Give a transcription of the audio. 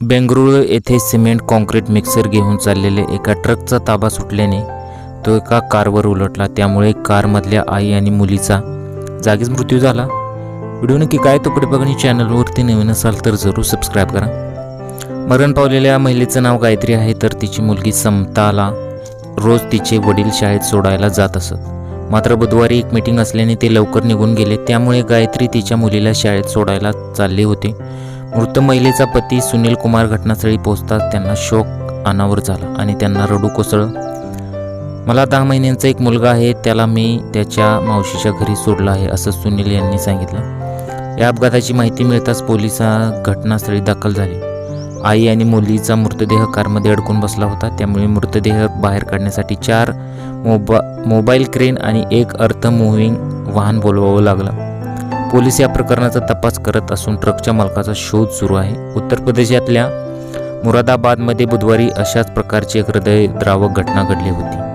बेंगळुरू येथे cement concrete mixer घेऊन चाललेले एका ट्रकचा ताबा सुटल्याने तो एका कारवर उलटला. त्यामुळे कारमधल्या आई आणि मुलीचा जागीच मृत्यू झाला. व्हिडिओ नक्की काय तो पुढे बघणे चॅनलवरती नवीन असाल तर जरूर सबस्क्राईब करा. मरण पावलेल्या महिलेचं नाव गायत्री आहे तर तिची मुलगी समताला रोज तिचे वडील शाळेत सोडायला जात असत. मात्र बुधवारी एक मीटिंग असल्याने ते लवकर निघून गेले. त्यामुळे गायत्री तिच्या मुलीला शाळेत सोडायला चालले होते. मृत महिलेचा पती सुनील कुमार घटनास्थळी पोहोचताच त्यांना शोक अनावर झाला आणि त्यांना रडू कोसळलं. मला दहा महिन्यांचा एक मुलगा आहे त्याला मी त्याच्या मावशीच्या घरी सोडला आहे असं सुनील यांनी सांगितलं. या अपघाताची माहिती मिळताच पोलिसा घटनास्थळी दाखल झाले. आई आणि मुलीचा मृतदेह कारमध्ये अडकून बसला होता त्यामुळे मृतदेह बाहेर काढण्यासाठी चार मोबा मोबाईल क्रेन आणि एक अर्थ मुव्हिंग वाहन बोलवावं लागलं. पोलीस या प्रकरणाचा तपास करत असून ट्रकच्या मालकाचा शोध सुरू आहे. उत्तर प्रदेशातल्या मुरादाबादमध्ये बुधवारी अशाच प्रकारची एक हृदयद्रावक घटना घडली होती.